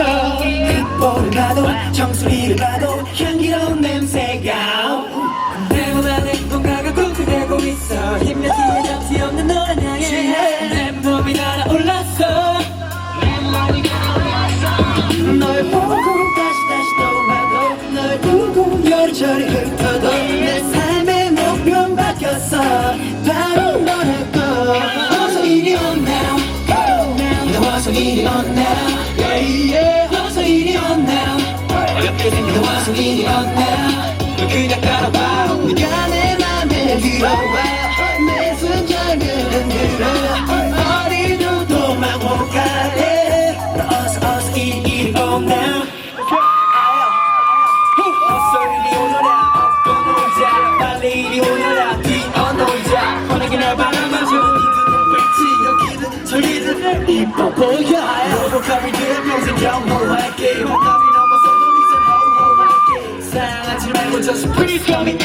부셔 흙볼을 봐도 정수리를 봐도 향기로운 냄새가. 내보다 내 뭔가가 꿈틀대고 있어. 힘내기에 잠시 없는 너를 향해. 내 몸이 날아올랐어. 널 보고 다시 다시 또 봐도 널 두고 여리저리 흩어도 내 삶의 목표 바뀌었어. 바로 너라고. 어서 이리 on now. 너 어서 이리 now yeah, yeah. Now 어렵게 생긴 너 그냥 따라봐 네가 내 맘에 들어와 내 순간을 흔들어 어디로 도망 못 가게 너 어서 어서 이리 어서 이리 오너라 업고 놀자 빨리 이리 오너라 뛰어놀자 환하게 날 바라봐줘 여기는 저기는 이뻐 보여 로봇감이 돼 평생 호감이